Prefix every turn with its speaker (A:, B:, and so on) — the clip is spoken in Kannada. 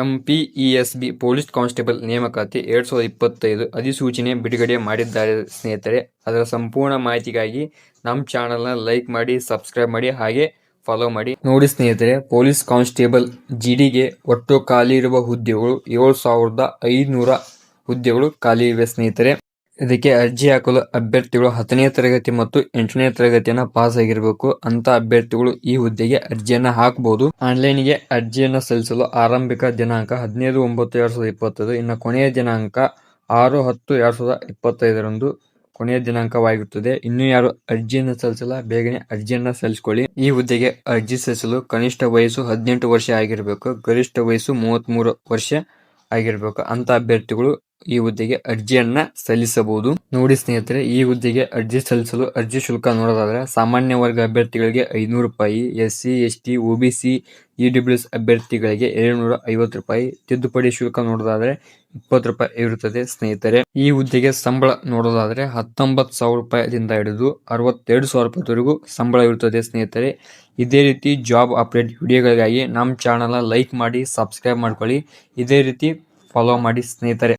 A: ಎಂಪಿಇಎಸ್ಬಿ ಪೊಲೀಸ್ ಕಾನ್ಸ್ಟೇಬಲ್ ನೇಮಕಾತಿ ಎರಡು ಸಾವಿರದ ಇಪ್ಪತ್ತೈದು ಅಧಿಸೂಚನೆ ಬಿಡುಗಡೆ ಮಾಡಿದ್ದಾರೆ ಸ್ನೇಹಿತರೆ. ಅದರ ಸಂಪೂರ್ಣ ಮಾಹಿತಿಗಾಗಿ ನಮ್ಮ ಚಾನಲ್ನ ಲೈಕ್ ಮಾಡಿ, ಸಬ್ಸ್ಕ್ರೈಬ್ ಮಾಡಿ ಹಾಗೆ ಫಾಲೋ ಮಾಡಿ. ನೋಡಿ ಸ್ನೇಹಿತರೆ, ಪೊಲೀಸ್ ಕಾನ್ಸ್ಟೇಬಲ್ ಜಿಡಿಗೆ ಒಟ್ಟು ಖಾಲಿ ಇರುವ ಹುದ್ದೆಗಳು ಏಳು ಸಾವಿರದ ಐದುನೂರ ಹುದ್ದೆಗಳು ಖಾಲಿ ಇವೆ ಸ್ನೇಹಿತರೆ. ಇದಕ್ಕೆ ಅರ್ಜಿ ಹಾಕಲು ಅಭ್ಯರ್ಥಿಗಳು ಹತ್ತನೇ ತರಗತಿ ಮತ್ತು ಎಂಟನೇ ತರಗತಿಯನ್ನ ಪಾಸ್ ಆಗಿರಬೇಕು ಅಂತ ಅಭ್ಯರ್ಥಿಗಳು ಈ ಹುದ್ದೆಗೆ ಅರ್ಜಿಯನ್ನ ಹಾಕಬಹುದು ಆನ್ಲೈನ್ಗೆ ಅರ್ಜಿಯನ್ನ ಸಲ್ಲಿಸಲು ಆರಂಭಿಕ ದಿನಾಂಕ ಹದಿನೈದು ಒಂಬತ್ತು ಎರಡ್ ಸಾವಿರದ ಇಪ್ಪತ್ತೈದು, ಇನ್ನು ಕೊನೆಯ ದಿನಾಂಕ ಆರು ಹತ್ತು ಎರಡ್ ಸಾವಿರದ ಇಪ್ಪತ್ತೈದರಂದು ಕೊನೆಯ ದಿನಾಂಕವಾಗಿರುತ್ತದೆ. ಇನ್ನು ಯಾರು ಅರ್ಜಿಯನ್ನು ಸಲ್ಲಿಸಲ್ಲ, ಬೇಗನೆ ಅರ್ಜಿಯನ್ನ ಸಲ್ಲಿಸಿಕೊಳ್ಳಿ. ಈ ಹುದ್ದೆಗೆ ಅರ್ಜಿ ಸಲ್ಲಿಸಲು ಕನಿಷ್ಠ ವಯಸ್ಸು ಹದಿನೆಂಟು ವರ್ಷ ಆಗಿರಬೇಕು, ಗರಿಷ್ಠ ವಯಸ್ಸು ಮೂವತ್ತ್ ವರ್ಷ ಆಗಿರಬೇಕು ಅಂತ ಅಭ್ಯರ್ಥಿಗಳು ಈ ಹುದ್ದೆಗೆ ಅರ್ಜಿಯನ್ನ ಸಲ್ಲಿಸಬಹುದು. ನೋಡಿ ಸ್ನೇಹಿತರೆ, ಈ ಹುದ್ದೆಗೆ ಅರ್ಜಿ ಸಲ್ಲಿಸಲು ಅರ್ಜಿ ಶುಲ್ಕ ನೋಡೋದಾದ್ರೆ ಸಾಮಾನ್ಯ ವರ್ಗ ಅಭ್ಯರ್ಥಿಗಳಿಗೆ ಐನೂರು ರೂಪಾಯಿ S C S T OBC EWS ಅಭ್ಯರ್ಥಿಗಳಿಗೆ ಏಳುನೂರ ಐವತ್ತು ರೂಪಾಯಿ. ತಿದ್ದುಪಡಿ ಶುಲ್ಕ ನೋಡೋದಾದ್ರೆ ಇಪ್ಪತ್ತು ರೂಪಾಯಿ ಇರುತ್ತದೆ ಸ್ನೇಹಿತರೆ. ಈ ಹುದ್ದೆಗೆ ಸಂಬಳ ನೋಡೋದಾದ್ರೆ ಹತ್ತೊಂಬತ್ತು ಸಾವಿರ ರೂಪಾಯಿದಿಂದ ಹಿಡಿದು ಅರವತ್ತೆರಡು ಸಾವಿರ ರೂಪಾಯಿವರೆಗೂ ಸಂಬಳ ಇರುತ್ತದೆ ಸ್ನೇಹಿತರೆ. ಇದೇ ರೀತಿ ಜಾಬ್ ಅಪ್ಡೇಟ್ ವಿಡಿಯೋಗಳಿಗಾಗಿ ನಮ್ಮ ಚಾನಲ್ನ ಲೈಕ್ ಮಾಡಿ, ಸಬ್ಸ್ಕ್ರೈಬ್ ಮಾಡ್ಕೊಳ್ಳಿ. ಇದೇ ರೀತಿ ಫಾಲೋ ಮಾಡಿ ಸ್ನೇಹಿತರೆ.